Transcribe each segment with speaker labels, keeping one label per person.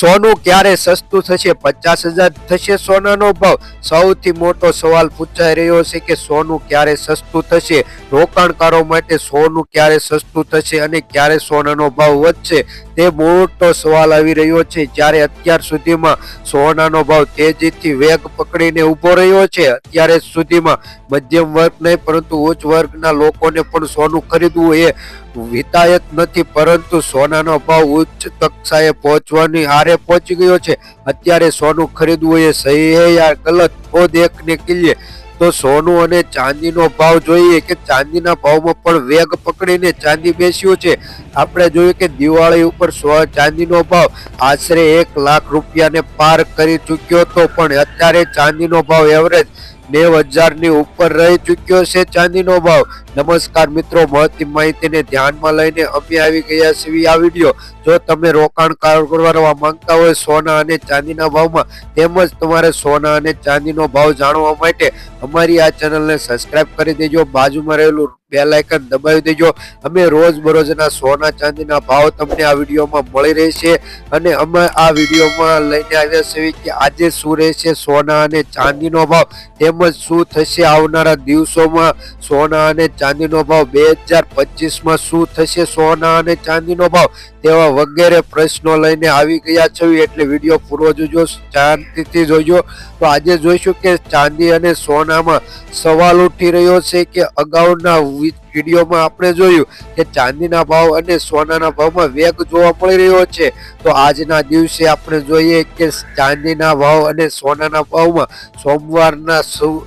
Speaker 1: સોનું ક્યારે સસ્તું થશે? પચાસ હજાર થશે સોનાનો ભાવ. સૌથી મોટો સવાલ પૂછાઈ રહ્યો છે કે સોનું ક્યારે સસ્તું થશે? રોકાણકારો માટે સોનું ક્યારે સસ્તું થશે અને ક્યારે સોનાનો ભાવ વધશે? તે મોટો સવાલ આવી રહ્યો છે. જ્યારે અત્યાર સુધીમાં સોનાનો ભાવ તેજીથી વેગ પકડીને ઊભો રહ્યો છે, અત્યારે સુધીમાં મધ્યમ વર્ગ નહીં, પરંતુ ઉચ્ચ વર્ગના લોકોને પણ સોનું ખરીદવું એ વિતાયત નથી, પરંતુ સોનાનો ભાવ ઉચ્ચ કક્ષાએ પહોંચવાની હારે પહોંચી ગયો છે. અત્યારે સોનું ખરીદવું એ સહી હે યા ગલત. ઓ દેખને ને લીએ તો સોનું અને ચાંદીનો ભાવ જોઈએ કે ચાંદીના ભાવમાં પણ વેગ પકડીને ચાંદી બેસ્યું છે. આપણે જોયું કે દિવાળી ઉપર સો ચાંદીનો ભાવ આશરે એક લાખ રૂપિયાને પાર કરી ચૂક્યો હતો, પણ અત્યારે ચાંદીનો ભાવ એવરેજ નેવ હજારની ઉપર રહી ચૂક્યો છે ચાંદીનો ભાવ. નમસ્કાર મિત્રો મહત્વ માહિતીને ધ્યાનમાં લઈને અમે આવી ગયા છીએ આ વીડિયો. જો તમે રોકાણ કરવા માંગતા હોય સોના અને ચાંદીના ભાવમાં, તેમજ તમારે સોના અને ચાંદીનો ભાવ જાણવા માટે અમારી આ ચેનલને સબસ્ક્રાઇબ કરી દેજો. બાજુમાં રહેલું બેલ આઇકન દબાવી દેજો. અમે રોજ બરોજના સોના ચાંદીના ભાવ તમને આ વિડીયોમાં મળી રહેશે અને અમે આ વિડીયોમાં લઈને આવ્યા છીએ કે આજે શું રહેશે સોના અને ચાંદીનો ભાવ. તેમજ શું થશે આવનારા દિવસોમાં સોના અને ચાંદીનો ભાવ. બે હજાર પચીસમાં શું થશે સોના અને ચાંદીનો ભાવ? તેવા વગેરે પ્રશ્નો લઈને આવી ગયા છે. એટલે વીડિયો પૂરો જોજો, શાંતિથી જોજો. તો આજે જોઈશું કે ચાંદી અને સોનામાં સવાલ ઉઠી રહ્યો છે કે અગાઉના વિડીયોમાં આપણે જોયું કે ચાંદીના ભાવ અને સોનાના ભાવમાં વેગ જોવા મળી રહ્યો છે. તો આજના દિવસે આપણે જોઈએ કે ચાંદીના ભાવ અને સોનાના ભાવમાં સોમવારના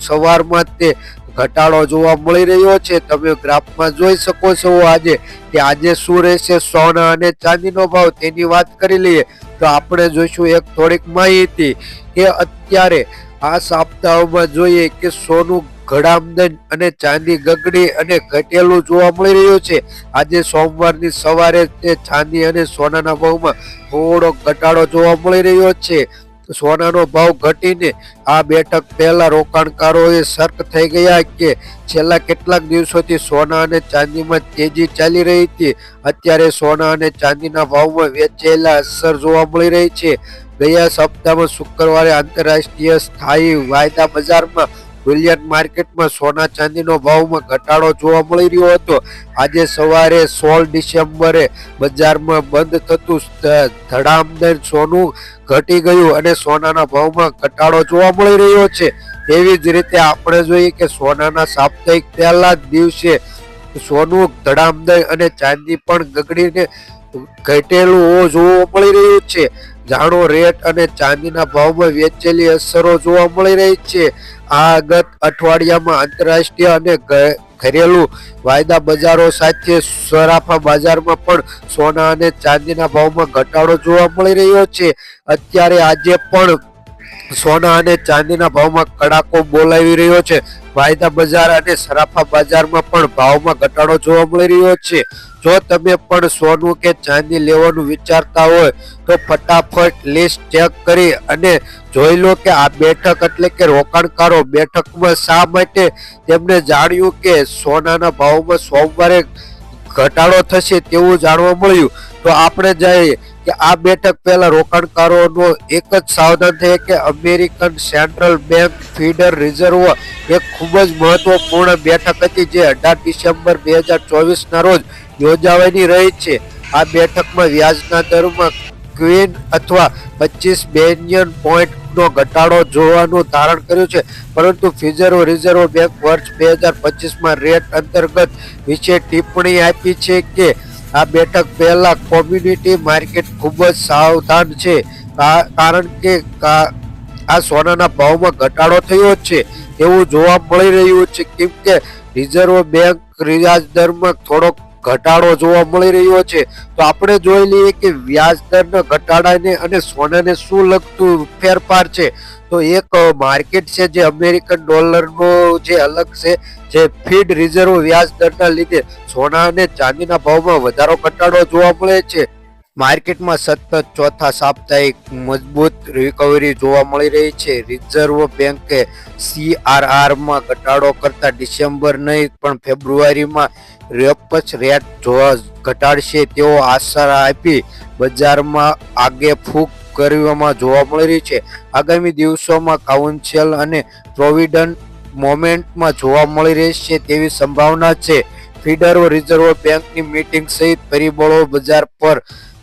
Speaker 1: સવારમાં તે ઘટાડો જોવા મળી રહ્યો છે. તમે ગ્રાફમાં જોઈ શકો છો આજે કે આજે શું રહેશે સોના અને ચાંદીનો ભાવ તેની વાત કરી લઈએ. તો આપણે જોઈશું એક થોડીક માહિતી કે અત્યારે આ સાપ્તાહમાં જોઈએ કે સોનું ઘડામદન અને ચાંદી ગગડી અને ઘટેલું જોવા મળી રહ્યું છે. આજે સોમવારની સવારે તે ચાંદી અને સોનાના ભાવમાં થોડો ઘટાડો જોવા મળી રહ્યો છે. સોનાનો ભાવ ઘટીને આ બેઠક પહેલા રોકાણકારોએ સર્ક થઈ ગયા કે છેલ્લા કેટલાક દિવસોથી સોના અને ચાંદીમાં તેજી ચાલી રહી હતી. અત્યારે સોના અને ચાંદીના ભાવમાં વેચેલા અસર જોવા મળી રહી છે. ગયા સપ્તાહમાં શુક્રવારે આંતરરાષ્ટ્રીય સ્થાયી વાયદા બજારમાં બુલિયન માર્કેટમાં સોના ચાંદીનો ભાવમાં ઘટાડો જોવા મળી રહ્યો હતો. આજે સવારે સોળ ડિસેમ્બરે બજારમાં બંધ થતું ધડામદર સોનું ઘટી ગયું અને સોનાના ભાવમાં ઘટાડો જોવા મળી રહ્યો છે. તેવી જ રીતે આપણે જોઈએ કે સોનાના સાપ્તાહિક પહેલા જ દિવસે સોનું ધડામદર અને ચાંદી પણ ગગડીને ઘટેલું જોવા મળી રહ્યું છે. જાણો, રેટ અને ચાંદીના ભાવમાં વેચેલી અસરો જોવા મળી રહી છે. આ ગત અઠવાડિયામાં આંતરરાષ્ટ્રીય અને ઘરેલું વાયદા બજારો સાથે સરાફા બજારમાં પણ સોના અને ચાંદીના ભાવમાં ઘટાડો જોવા મળી રહ્યો છે. અત્યારે આજે પણ સોના અને ચાંદીના ભાવમાં કડાકો બોલાવી રહ્યો છે. વાયદા બજાર અને સરાફા બજારમાં પણ ભાવમાં ઘટાડો જોવા મળી રહ્યો છે. જો તમે પણ સોનું કે ચાંદી લેવાનું વિચારતા હોય, તો ફટાફટ લિસ્ટ ચેક કરી અને જોઈ લો કે આ બેઠક એટલે કે રોકાણકારો બેઠકમાં શા માટે? તેમણે જાણ્યું કે સોનાના ભાવમાં સોમવારે ઘટાડો થશે તેવું જાણવા મળ્યું. તો આપણે જઈએ કે આ બેઠક પહેલા રોકાણકારોનો એક જ સાવધાન થાય કે American central bank federal reserve એક ખૂબ જ મહત્વપૂર્ણ બેઠક હતી જે અઢાર ડિસેમ્બર બે હજાર ચોવીસના રોજ યોજાવાની રહી છે. આ બેઠકમાં વ્યાજના દરમાં ક્વીન અથવા પચીસ બેનિયન પોઈન્ટનો ઘટાડો જોવાનું ધારણ કર્યું છે. પરંતુ ફિઝરો રિઝર્વ બેંક વર્ષ બે હજાર પચીસમાં રેટ અંતર્ગત વિશે ટિપ્પણી આપી છે કે આ બેઠક પહેલા કોમ્યુનિટી માર્કેટ ખૂબ જ સાવધાન છે. કારણ કે આ સોનાના ભાવમાં ઘટાડો થયો છે. એવું જોવા મળી રહ્યું છે. કેમ કે રિઝર્વ બેંક વ્યાજ દરમાં થોડોક ઘટાડો જોવા મળી રહ્યો છે. તો આપણે જોઈ લઈએ કે વ્યાજ દરના ઘટાડાને અને સોનાને શું લગતું ફેરફાર છે? તો એક માર્કેટ છે જે અમેરિકન ડોલરનો જે અલગ છે, જે ફીડ રિઝર્વ વ્યાજ દરના લીધે સોના અને ચાંદીના ભાવમાં વધારો ઘટાડો જોવા મળે છે. માર્કેટમાં સતત ચોથા સાપ્તાહિક મજબૂત રિકવરી જોવા મળી રહી છે. રિઝર્વ બેંકે સીઆરઆરમાં ઘટાડો કરતા ડિસેમ્બર નહીં, પણ ફેબ્રુઆરીમાં રેપસ રેટ ઘટાડશે તેવો આશા આપી બજારમાં આગે ફૂંક કરવામાં જોવા મળી રહી છે. આગામી દિવસોમાં કાઉન્સિલ અને પ્રોવિડન્ટ મોમેન્ટમાં જોવા મળી રહેશે તેવી સંભાવના છે. ફેડરલ રિઝર્વ બેંકની મીટિંગ સહિત પરિબળો બજાર પર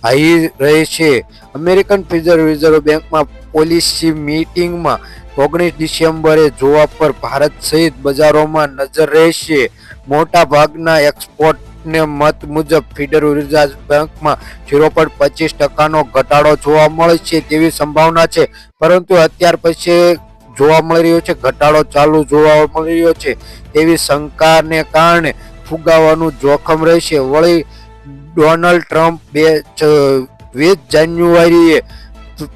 Speaker 1: હાઈ રહે છે. અમેરિકન ફેડરલ રિઝર્વ બેંકમાં પોલિસી મીટિંગમાં ઓગણીસ ડિસેમ્બરે જોવા પર ભારત સહિત બજારોમાં નજર રહેશે. મોટા ભાગના એક્સપોર્ટને મત મુજબ ફેડરલ રિઝર્વ બેંકમાં ઝીરો પોઈન્ટ પચીસ ટકાનો ઘટાડો જોવા મળે છે તેવી સંભાવના છે. પરંતુ અત્યાર પછી જોવા મળી રહ્યો છે, ઘટાડો ચાલુ જોવા મળી રહ્યો છે તેવી શંકાને કારણે ફુગાવાનું જોખમ રહેશે. વળી ડોનાલ્ડ ટ્રમ્પ બે વીસ જાન્યુઆરીએ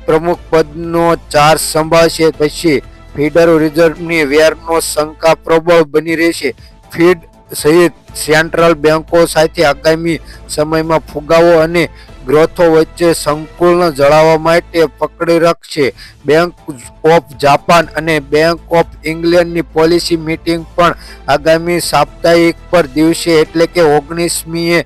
Speaker 1: પ્રમુખ પદનો ચાર્જ સંભાળશે પછી ફેડરલ રિઝર્વની વેરનો શંકા પ્રબળ બની રહેશે. ફીડ સહિત સેન્ટ્રલ બેન્કો સાથે આગામી સમયમાં ફુગાવો અને ગ્રોથો વચ્ચે સંકુલન જળાવવા માટે પકડી રાખશે. બેંક ઓફ જાપાન અને બેંક ઓફ ઇંગ્લેન્ડની પોલિસી મીટિંગ પણ આગામી સાપ્તાહિક પર દિવસે એટલે કે ઓગણીસમીએ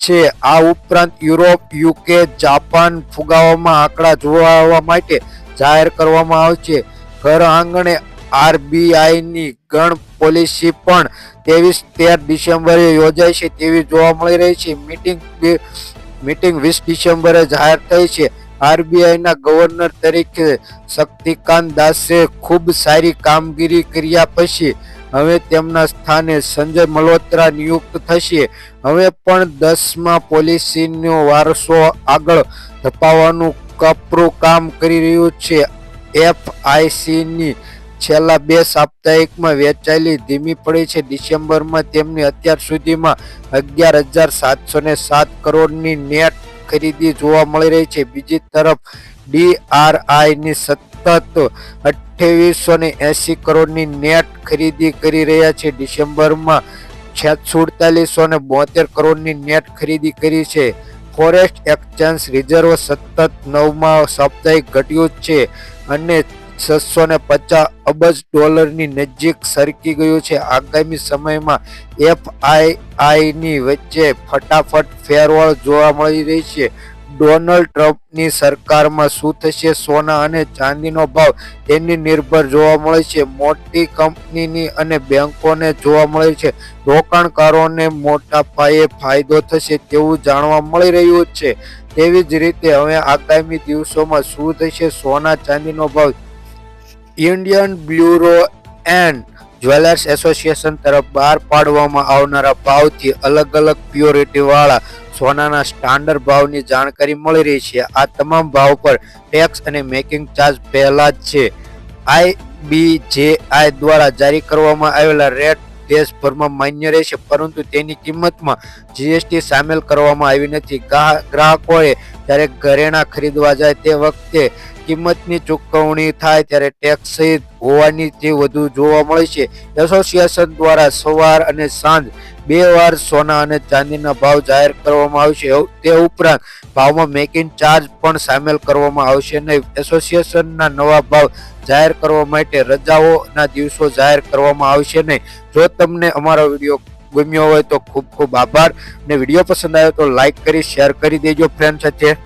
Speaker 1: છે. આ ઉપરાંત યુરોપ, યુકે, જાપાન ફુગાવામાં આંકડા જોવા માટે જાહેર કરવામાં આવશે. ઘર આંગણે આરબીઆઈની ગણ પોલિસી પણ ત્રેવીસ તેર ડિસેમ્બરે યોજાય છે તેવી જોવા મળી રહી છે. મિટિંગ મીટિંગ વીસ ડિસેમ્બરે જાહેર થઈ છે. આરબીઆઈના ગવર્નર તરીકે શક્તિકાંત દાસે ખૂબ સારી કામગીરી કર્યા પછી હવે તેમના સ્થાને સંજય મલ્હોત્રા નિયુક્ત થશે. હવે પણ દસમા પોલિસીનો વારસો આગળ ધપાવવાનું કપરું કામ કરી રહ્યું છે. એફઆઈસીની છેલ્લા બે સાપ્તાહિકમાં વેચાયેલી ધીમી પડી છે. ડિસેમ્બરમાં તેમની અત્યાર સુધીમાં અગિયાર હજાર સાતસો ને સાત કરોડની નેટ ખરીદી જોવા મળી રહી છે. બીજી તરફ ડીઆરઆઈની સતત અઠ્યાવીસો ને એસી કરોડની નેટ ખરીદી કરી રહ્યા છે. ડિસેમ્બરમાં સુડતાલીસો ને બોતેર કરોડની નેટ ખરીદી કરી છે. ફોરેસ્ટ એક્સચેન્જ રિઝર્વ સતત નવમાં સાપ્તાહિક ઘટ્યું છે અને છસો ને પચાસ અબજ ડોલરની નજીક સરકી ગયું છે. આગામી સમયમાં એફઆઈઆઈની વચ્ચે ફટાફટ ફેરવળ જોવા મળી રહી છે. ડોનાલ્ડ ટ્રમ્પની સરકારમાં શું થશે? સોના અને ચાંદીનો ભાવ તેની નિર્ભર જોવા મળે છે. મોટી કંપનીની અને બેંકોને જોવા મળે છે. રોકાણકારોને મોટા પાયે ફાયદો થશે તેવું જાણવા મળી રહ્યું છે. તેવી જ રીતે હવે આગામી દિવસોમાં શું થશે? સોના, ચાંદીનો ભાવ Indian bureau and jewellers association તરફ બહાર પાડવામાં આવનારા ભાવથી અલગ અલગ પ્યોરિટીવાળા સોનાના સ્ટાન્ડર્ડ ભાવની જાણકારી મળી રહી છે. આ તમામ ભાવ પર ટેક્સ અને મેકિંગ ચાર્જ પહેલા જ છે. આઈબીજેઆઈ દ્વારા જારી કરવામાં આવેલા રેટ દેશભરમાં માન્ય રહેશે, પરંતુ તેની કિંમતમાં જીએસટી સામેલ કરવામાં આવી નથી. ગ્રાહ- ગ્રાહકોએ જ્યારે ઘરેણાં ખરીદવા જાય તે વખતે કિંમતની ચૂકવણી થાય ત્યારે ટેક્સ સહિત હોવાની જે વધુ જોવા મળે છે એસોસિએશન દ્વારા સવાર અને સાંજ બે વાર સોના અને ચાંદીના ભાવ જાહેર કરવામાં આવશે. તે ઉપરાંત ભાવમાં મેકિંગ ચાર્જ પણ સામેલ કરવામાં આવશે નહીં. એસોસિએશનના નવા ભાવ જાહેર કરવા માટે રજાઓના દિવસો જાહેર કરવામાં આવશે નહીં. જો તમને અમારો વીડિયો ગમ્યો હોય તો ખૂબ ખૂબ આભાર. અને વીડિયો પસંદ આવ્યો તો લાઇક કરી શેર કરી દેજો ફ્રેન્ડ સાથે.